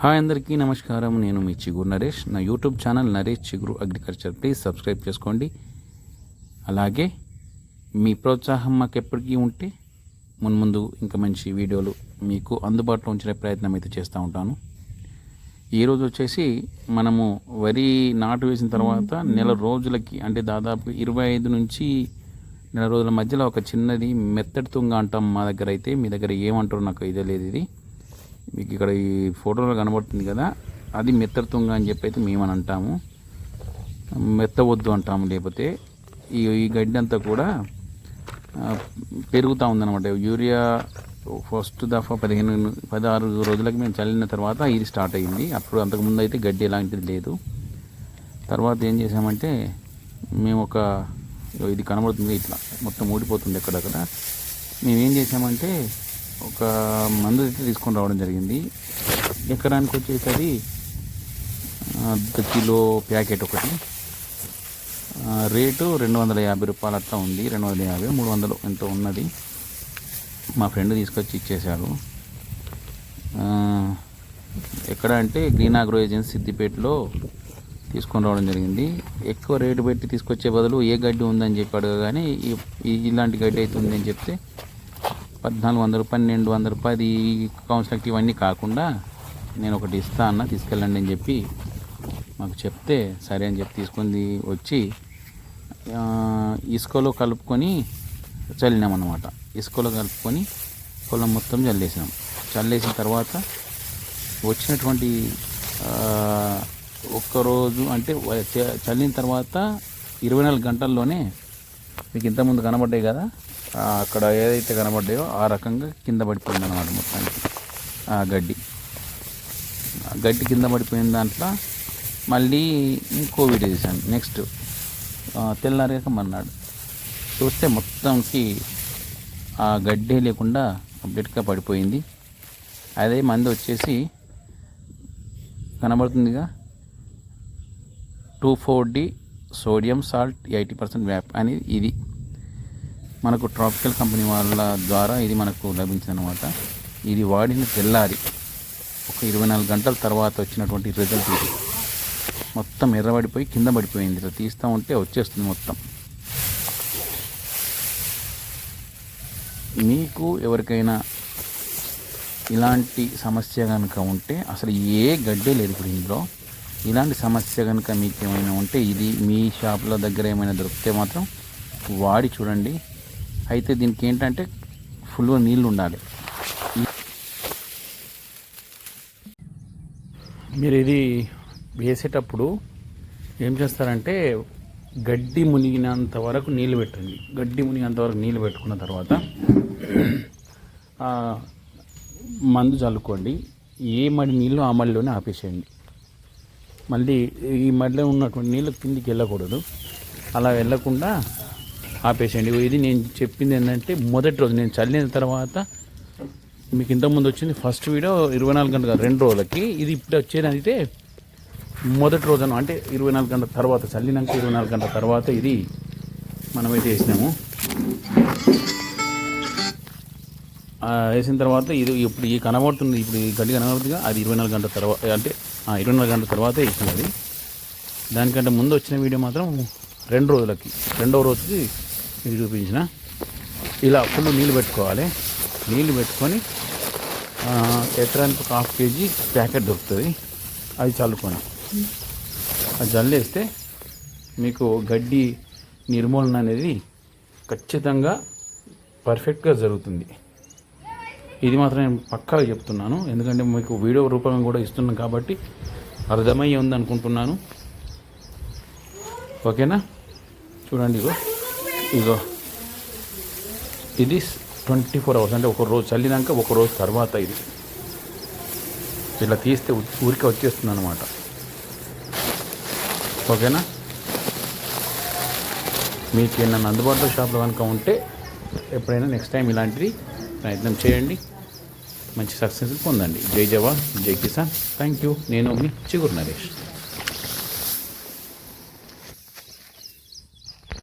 Hi అందరికీ నమస్కారం. నేను మీ చిగురు నరేష్. నా యూట్యూబ్ ఛానల్ నరేష్ చిగురు అగ్రికల్చర్. ప్లీజ్ సబ్స్క్రైబ్ చేసుకోండి. అలాగే మీ ప్రోత్సాహం మాకు ఎప్పటికీ ఉంటే మున్ముందు ఇంకా మంచి వీడియోలు మీకు అందుబాటులో ఉంచే ప్రయత్నం అయితే చేస్తూ ఉంటాను. ఈరోజు వచ్చేసి మనము వరి నాటు వేసిన తర్వాత నెల రోజులకి అంటే దాదాపు ఇరవై ఐదు నుంచి నెల రోజుల మధ్యలో ఒక చిన్నది మెత్తడి తుంగ అంటాం మా దగ్గర అయితే. మీ దగ్గర ఏమంటారో నాకు ఇదే లేదు ఇది. మీకు ఇక్కడ ఈ ఫోటోలో కనబడుతుంది కదా అది మెత్తడి తుంగ అని చెప్పి అయితే మేమని అంటాము. మెత్తవద్దు అంటాము లేకపోతే ఈ ఈ గడ్డి అంతా కూడా పెరుగుతూ ఉందన్నమాట. యూరియా ఫస్ట్ దఫా పదిహేను పదహారు రోజులకి మేము చల్లిన తర్వాత ఇది స్టార్ట్ అయ్యింది అప్పుడు అంతకుముందు అయితే గడ్డి ఎలాంటిది లేదు. తర్వాత ఏం చేసామంటే మేము ఒక ఇది కనబడుతుంది ఇట్లా మొత్తం ఊడిపోతుంది ఎక్కడక్కడ. మేము ఏం చేసామంటే ఒక మందు అయితే తీసుకొని రావడం జరిగింది. ఎకరానికి వచ్చేసి అది అర్ధ కిలో ప్యాకెట్ ఒకటి. రేటు రెండు వందల యాభై రూపాయలు అట్లా ఉంది. రెండు వందల యాభై మూడు వందలు ఎంతో ఉన్నది. మా ఫ్రెండ్ తీసుకొచ్చి ఇచ్చేశాడు ఎక్కడ అంటే గ్రీన్ ఆగ్రో ఏజెన్సీ సిద్దిపేటలో తీసుకొని రావడం జరిగింది. ఎక్కువ రేటు పెట్టి తీసుకొచ్చే బదులు ఏ గడ్డి ఉందని చెప్పి అడగగానే ఇలాంటి గడ్డి అయితే ఉందని చెప్తే పద్నాలుగు వందలు పన్నెండు వందల రూపాయలు ఈ కౌన్సిలర్కి ఇవన్నీ కాకుండా నేను ఒకటి ఇస్తా అన్న తీసుకెళ్ళండి అని చెప్పి మాకు చెప్తే సరే అని చెప్పి తీసుకొని వచ్చి ఇసుకలో కలుపుకొని చల్లినామన్నమాట. ఇసుకలో కలుపుకొని పొలం మొత్తం చల్లేసినాం. చల్లేసిన తర్వాత వచ్చినటువంటి ఒక్కరోజు అంటే వ- చల్లిన తర్వాత ఇరవై నాలుగు గంటల్లోనే మీకు ఇంతకుముందు కనబడ్డాయి కదా అక్కడ ఏదైతే కనబడ్డాయో ఆ రకంగా కింద పడిపోయింది అనమాట మొత్తానికి. ఆ గడ్డి. ఆ గడ్డి కింద పడిపోయిన దాంట్లో మళ్ళీ ఇంకో వీడియో తీశాను నెక్స్ట్ తెల్లారిగాక మన్నాడు చూస్తే మొత్తంకి ఆ గడ్డే లేకుండా కంప్లీట్గా పడిపోయింది. అదే మంది వచ్చేసి కనబడుతుందిగా. Two four D sodium salt eighty percent వ్యాప్ అనేది ఇది. మనకు ట్రాపికల్ కంపెనీ వాళ్ళ ద్వారా ఇది మనకు లభించిందనమాట ఇది వాడిన తెల్లారి ఒక ఇరవై నాలుగు గంటల తర్వాత వచ్చినటువంటి రిజల్ట్ ఇది. మొత్తం ఎర్రబడిపోయి కింద పడిపోయింది. ఇట్లా తీస్తూ ఉంటే వచ్చేస్తుంది మొత్తం. మీకు ఎవరికైనా ఇలాంటి సమస్య కనుక ఉంటే అసలు ఏ గడ్డే లేదు ఇప్పుడు ఇందులో. ఇలాంటి సమస్య కనుక మీకు ఏమైనా ఉంటే ఇది మీ షాప్లో దగ్గర ఏమైనా దొరికితే మాత్రం వాడి చూడండి. అయితే దీనికి ఏంటంటే ఫుల్గా నీళ్ళు ఉండాలి. మీరు ఇది వేసేటప్పుడు ఏం చేస్తారంటే గడ్డి మునిగినంత వరకు నీళ్ళు పెట్టండి. గడ్డి మునిగినంత వరకు నీళ్ళు పెట్టుకున్న తర్వాత మందు చల్లుకోండి. ఏ మడి నీళ్ళు ఆ మడిలోనే ఆపేసేయండి. మళ్ళీ ఈ మడిలో ఉన్నటువంటి నీళ్ళు కిందికి వెళ్ళకూడదు. అలా వెళ్ళకుండా ఆపేసేయండి. ఇది నేను చెప్పింది ఏంటంటే మొదటి రోజు నేను చల్లిన తర్వాత మీకు ఇంతకుముందు వచ్చింది ఫస్ట్ వీడియో ఇరవై నాలుగు గంటల రెండు రోజులకి. ఇది ఇప్పుడు వచ్చేది అయితే మొదటి రోజున అంటే ఇరవై నాలుగు గంటల తర్వాత చల్లినాక ఇరవై నాలుగు గంటల తర్వాత ఇది మనమైతే వేసినాము వేసిన తర్వాత ఇది ఇప్పుడు ఈ కనబడుతుంది ఇప్పుడు ఈ గడ్డి కనబడుతుందిగా అది ఇరవై నాలుగు గంటల తర్వాత అంటే ఇరవై నాలుగు గంటల తర్వాత వేసినది దానికంటే ముందు వచ్చిన వీడియో మాత్రం రెండు రోజులకి రెండవ రోజుకి ఇది చూపించిన. ఇలా ఫుల్ నీళ్ళు పెట్టుకోవాలి. నీళ్ళు పెట్టుకొని ఆ, ఎకరానికి ఒక హాఫ్ కేజీ ప్యాకెట్ దొరుకుతుంది. అది చల్లుకోండి అది చల్లేస్తే మీకు గడ్డి నిర్మూలన అనేది ఖచ్చితంగా పర్ఫెక్ట్గా జరుగుతుంది. ఇది మాత్రం నేను పక్కాగా చెప్తున్నాను. ఎందుకంటే మీకు వీడియో రూపంగా కూడా ఇస్తున్నాను కాబట్టి అర్థమయ్యే ఉంది అనుకుంటున్నాను ఓకేనా? చూడండి ఇగో. ఇగో ఇది ట్వంటీ ఫోర్ అవర్స్ అంటే ఒక రోజు చల్లినాక ఒక రోజు తర్వాత ఇది. ఇలా తీస్తే ఊరికే వచ్చేస్తుంది అనమాట ఓకేనా? మీకు నన్ను అందుబాటులో షాప్లో కనుక ఉంటే ఎప్పుడైనా నెక్స్ట్ టైం ఇలాంటిది ప్రయత్నం చేయండి. మంచి సక్సెస్ పొందండి. జై జవాన్ జై కిసాన్. థ్యాంక్ యూ నేను మీ చిగురు నరేష్.